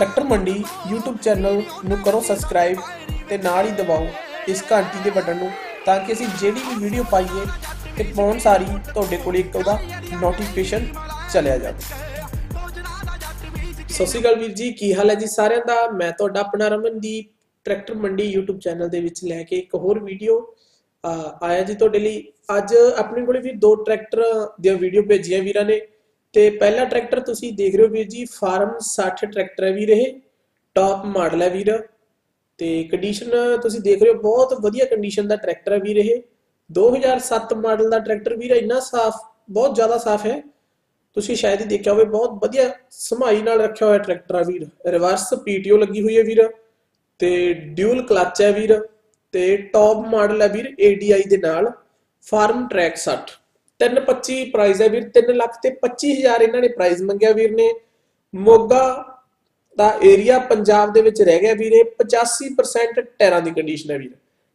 Tractor Mandi YouTube channel ਨੂੰ ਕਰੋ subscribe ਤੇ ਨਾਲ ਹੀ ਦਬਾਓ ਇਸ ਘੰਟੀ ਦੇ ਬਟਨ ਨੂੰ ਤਾਂ ਕਿ ਅਸੀਂ ਜਿਹੜੀ ਵੀ ਵੀਡੀਓ ਪਾਈਏ ਤੇ ਪਾਉਣ ਸਾਰੀ ਤੁਹਾਡੇ ਕੋਲ ਇੱਕ ਉਹਦਾ ਨੋਟੀਫਿਕੇਸ਼ਨ ਚਲਿਆ ਜਾਵੇ। ਸਤਿ ਸ਼੍ਰੀ ਅਕਾਲ ਵੀਰ ਜੀ, ਕੀ ਹਾਲ ਹੈ ਜੀ ਸਾਰਿਆਂ ਦਾ? ਮੈਂ ਤੁਹਾਡਾ ਆਪਣਾ Ramandeep, tractor Mandi YouTube channel ਦੇ ਵਿੱਚ ਲੈ ਕੇ ਇੱਕ ਹੋਰ ਵੀਡੀਓ ਆਇਆ ਜੀ ਤੁਹਾਡੇ ਲਈ। ਅੱਜ ਆਪਣੇ ਕੋਲੇ ਵੀ ਦੋ ਟਰੈਕਟਰ ਦੀਆਂ ਵੀਡੀਓ ਭੇਜੀਆਂ ਵੀਰਾਂ ਨੇ। ਤੇ ਪਹਿਲਾ ਟਰੈਕਟਰ ਤੁਸੀਂ ਦੇਖ ਰਹੇ ਹੋ ਵੀਰ ਜੀ, ਫਾਰਮ 60 ਟਰੈਕਟਰ ਹੈ ਵੀਰ ਇਹ ਟਾਪ ਮਾਡਲ ਹੈ ਵੀਰ। ਤੇ ਕੰਡੀਸ਼ਨ ਤੁਸੀਂ ਦੇਖ ਰਹੇ ਹੋ, ਬਹੁਤ ਵਧੀਆ ਕੰਡੀਸ਼ਨ ਦਾ ਟਰੈਕਟਰ ਹੈ ਵੀਰ ਇਹ। 2007 ਮਾਡਲ ਦਾ ਟਰੈਕਟਰ ਵੀਰ, ਇੰਨਾ ਸਾਫ਼, ਬਹੁਤ ਜ਼ਿਆਦਾ ਸਾਫ਼ ਹੈ। ਤੁਸੀਂ ਸ਼ਾਇਦ ਹੀ ਦੇਖਿਆ ਹੋਵੇ, ਬਹੁਤ ਵਧੀਆ ਸਮਾਈ ਨਾਲ ਰੱਖਿਆ ਹੋਇਆ ਟਰੈਕਟਰ ਆ ਵੀਰ। ਰਿਵਰਸ ਪੀਟੀਓ ਲੱਗੀ ਹੋਈ ਹੈ ਵੀਰ। ਤੇ ਡਿਊਲ ਕਲਚ ਹੈ ਵੀਰ। ਤੇ ਟੌਪ ਮਾਡਲ ਹੈ ਵੀਰ ADI ਦੇ ਨਾਲ। ਫਾਰਮ ਟਰੈਕ 60 325 ਪ੍ਰਾਈਸ ਹੈ ਵੀਰ 3 ਲੱਖ ਤੇ 25000 ਇਹਨਾਂ ਨੇ ਪ੍ਰਾਈਸ ਮੰਗਿਆ ਵੀਰ ਨੇ। ਮੋਗਾ ਦਾ ਏਰੀਆ ਪੰਜਾਬ ਦੇ ਵਿੱਚ ਰਹਿ ਗਿਆ ਵੀਰ 85% ਟਾਇਰਾਂ ਦੀ ਕੰਡੀਸ਼ਨ ਹੈ ਵੀਰ।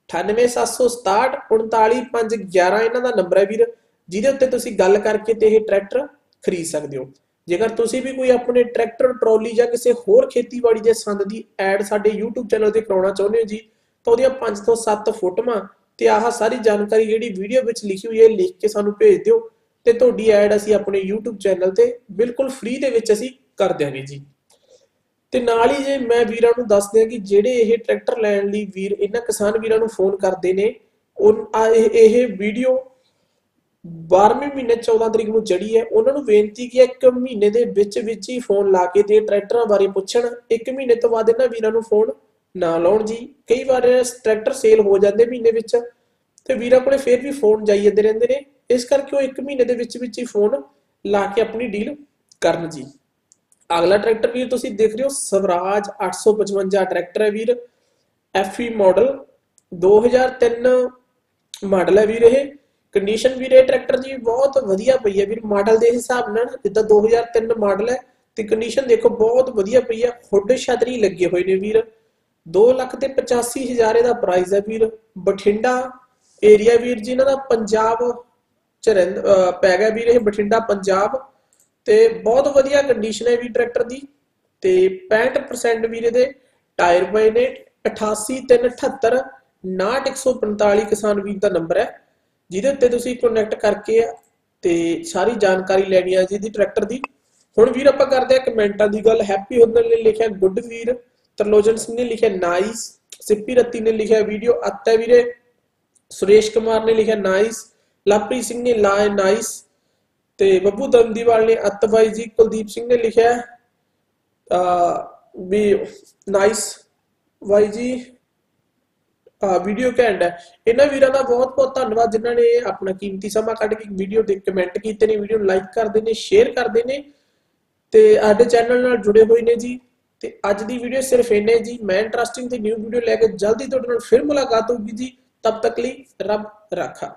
98767 39511 ਇਹਨਾਂ ਦਾ ਨੰਬਰ ਹੈ ਵੀਰ, ਜਿਹਦੇ ਉੱਤੇ ਤੁਸੀਂ ਗੱਲ ਕਰਕੇ ਤੇ ਇਹ ਟਰੈਕਟਰ ਖਰੀਦ ਸਕਦੇ ਹੋ। ਜੇਕਰ ਤੁਸੀਂ ਵੀ ਕੋਈ ਆਪਣੇ ਟਰੈਕਟਰ ਟਰਾਲੀ ਜਾਂ ਕਿਸੇ ਹੋਰ ਖੇਤੀਬਾੜੀ ਦੇ ਸੰਦ ਦੀ ਐਡ ਸਾਡੇ YouTube ਚੈਨਲ ਤੇ ਕਰਾਉਣਾ ਚਾਹੁੰਦੇ ਹੋ ਜੀ, ਤਾਂ ਉਹਦੀਆਂ 5 ਤੋਂ 7 ਫੋਟੋਆਂ ਤੇ ਆਹ ਸਾਰੀ ਜਾਣਕਾਰੀ ਜਿਹੜੀ ਵੀਡੀਓ ਵਿੱਚ ਲਿਖੀ ਹੋਈ ਹੈ, ਲਿਖ ਕੇ ਸਾਨੂੰ ਭੇਜ ਦਿਓ ਤੇ ਤੁਹਾਡੀ ਐਡ ਅਸੀਂ ਆਪਣੇ YouTube ਚੈਨਲ ਤੇ ਬਿਲਕੁਲ ਫ੍ਰੀ ਦੇ ਵਿੱਚ ਅਸੀਂ ਕਰ ਦਿਆਂਗੇ ਜੀ। ਤੇ ਨਾਲ ਹੀ ਜੇ ਮੈਂ ਵੀਰਾਂ ਨੂੰ ਦੱਸ ਦਿਆਂ ਕਿ ਜਿਹੜੇ ਇਹ ਟਰੈਕਟਰ ਲੈਣ ਲਈ ਵੀਰ, ਇਹਨਾਂ ਕਿਸਾਨ ਵੀਰਾਂ ਨੂੰ ਫੋਨ ਕਰਦੇ ਨੇ ਉਹ ਇਹ ਵੀਡੀਓ 12ਵੇਂ ਮਹੀਨੇ 14 ਤਰੀਕ ਨੂੰ ਚੜੀ ਹੈ। ਉਹਨਾਂ ਨੂੰ ਬੇਨਤੀ ਕੀ ਹੈ ਇੱਕ ਮਹੀਨੇ ਦੇ ਵਿੱਚ ਵਿੱਚ ਹੀ ਫੋਨ ਲਾ ਕੇ ਤੇ ਟਰੈਕਟਰਾਂ ਬਾਰੇ ਪੁੱਛਣ। ਇੱਕ ਮਹੀਨੇ ਤੋਂ ਬਾਅਦ ਇਹਨਾਂ ਵੀਰਾਂ ਨੂੰ ਫੋਨ ਨਾ ਲਾਉਣ ਜੀ। ਕਈ ਵਾਰ ਟਰੈਕਟਰ ਸੇਲ ਹੋ ਜਾਂਦੇ ਮਹੀਨੇ ਵਿੱਚ ਤੇ ਵੀਰਾਂ ਕੋਲੇ ਫੇਰ ਵੀ ਫੋਨ ਜਾਈ ਜਾਂਦੇ ਰਹਿੰਦੇ ਨੇ। ਇਸ ਕਰਕੇ ਉਹ ਇੱਕ ਮਹੀਨੇ ਦੇ ਵਿੱਚ ਵਿੱਚ ਹੀ ਫੋਨ ਲਾ ਕੇ ਆਪਣੀ ਡੀਲ ਕਰਨ ਜੀ। ਅਗਲਾ ਟਰੈਕਟਰ ਵੀਰ ਤੁਸੀਂ ਦੇਖ ਰਹੇ ਹੋ, ਸਵਰਾਜ 855 ਟਰੈਕਟਰ ਹੈ ਵੀਰ। ਐਫਈ ਮਾਡਲ 2003 ਮਾਡਲ ਹੈ ਵੀਰ ਇਹ। ਕੰਡੀਸ਼ਨ ਵੀਰ ਇਹ ਟਰੈਕਟਰ ਜੀ ਬਹੁਤ ਵਧੀਆ ਪਈ ਹੈ ਵੀਰ। ਮਾਡਲ ਦੇ ਹਿਸਾਬ ਨਾਲ ਜਿੱਦਾਂ 2003 ਮਾਡਲ ਹੈ ਤੇ ਕੰਡੀਸ਼ਨ ਦੇਖੋ ਬਹੁਤ ਵਧੀਆ ਪਈ ਹੈ। ਹੁੱਡ ਛਤਰੀ ਲੱਗੇ ਹੋਏ ਨੇ ਵੀਰ। 2 ਲੱਖ ਤੇ 85000 ਦਾ ਪ੍ਰਾਈਸ ਹੈ ਵੀਰ। ਬਠਿੰਡਾ ਏਰੀਆ ਵੀਰ ਜੀ, ਇਹਨਾਂ ਦਾ ਪੰਜਾਬ ਚ ਪੈ ਗਿਆ ਵੀਰ ਇਹ ਬਠਿੰਡਾ, ਪੰਜਾਬ। ਤੇ ਬਹੁਤ ਵਧੀਆ ਕੰਡੀਸ਼ਨ ਹੈ ਵੀ ਟਰੈਕਟਰ ਦੀ। ਤੇ 65% ਵੀਰ ਇਹਦੇ ਟਾਇਰ ਪਏ ਨੇ 88378 99145 ਕਿਸਾਨ ਵੀਰ ਦਾ ਨੰਬਰ ਹੈ। ਜਿਹਦੇ ਉੱਤੇ ਤੁਸੀਂ ਕਨੈਕਟ ਕਰਕੇ ਤੇ ਸਾਰੀ ਜਾਣਕਾਰੀ ਲੈਣੀ ਹੈ ਜਿਹਦੀ ਟਰੈਕਟਰ ਦੀ। ਹੁਣ ਵੀਰ ਆਪਾਂ ਕਰਦੇ ਆ ਕਮੈਂਟਾਂ ਦੀ ਗੱਲ। ਹੈਪੀ ਹੁੰਦਨ ਨੇ ਲਿਖਿਆ ਗੁੱਡ ਵੀਰ। ਤਰਲੋਚਨ ਸਿੰਘ ਨੇ ਲਿਖਿਆ ਨਾਈਸ, ਸਿੱਪੀ ਰੱਤੀ ਨੇ ਲਿਖਿਆ ਵੀਡੀਓ ਅੱਤਾ ਵੀਰੇ। ਸੁਰੇਸ਼ ਕੁਮਾਰ ਨੇ ਲਿਖਿਆ ਨਾਈਸ, ਲਵਪ੍ਰੀਤ ਸਿੰਘ ਨੇ ਲਾਇਆ ਨਾਈਸ, ਤੇ ਬੱਬੂ ਦੰਦੀਵਾਲ ਨੇ ਅੱਤ ਜੀ ਕੁਲਦੀਪ ਸਿੰਘ ਨੇ ਲਿਖਿਆ ਆ ਵੀ ਨਾਈਸ ਬਾਈ ਜੀ ਆ ਵੀਡੀਓ ਘੈਂਟ ਹੈ। ਇਹਨਾਂ ਵੀਰਾਂ ਦਾ ਬਹੁਤ ਬਹੁਤ ਧੰਨਵਾਦ, ਜਿਨ੍ਹਾਂ ਨੇ ਆਪਣਾ ਕੀਮਤੀ ਸਮਾਂ ਕੱਢ ਕੇ ਵੀਡੀਓ ਦੇ ਕਮੈਂਟ ਕੀਤੇ ਨੇ, ਵੀਡੀਓ ਨੂੰ ਲਾਈਕ ਕਰਦੇ ਨੇ, ਸ਼ੇਅਰ ਕਰਦੇ ਨੇ, ਤੇ ਸਾਡੇ ਚੈਨਲ ਨਾਲ ਜੁੜੇ ਹੋਏ ਨੇ ਜੀ। ਤੇ ਅੱਜ ਦੀ ਵੀਡੀਓ ਸਿਰਫ ਇੰਨੇ ਜੀ। ਮੈਂ ਇੰਟਰਸਟਿੰਗ ਤੇ ਨਿਊ ਵੀਡੀਓ ਲੈ ਕੇ ਜਲਦੀ ਤੁਹਾਡੇ ਨਾਲ ਫਿਰ ਮੁਲਾਕਾਤ ਹੋਊਗੀ ਜੀ। ਤਬ ਤੱਕ ਲਈ ਰੱਬ ਰਾਖਾ।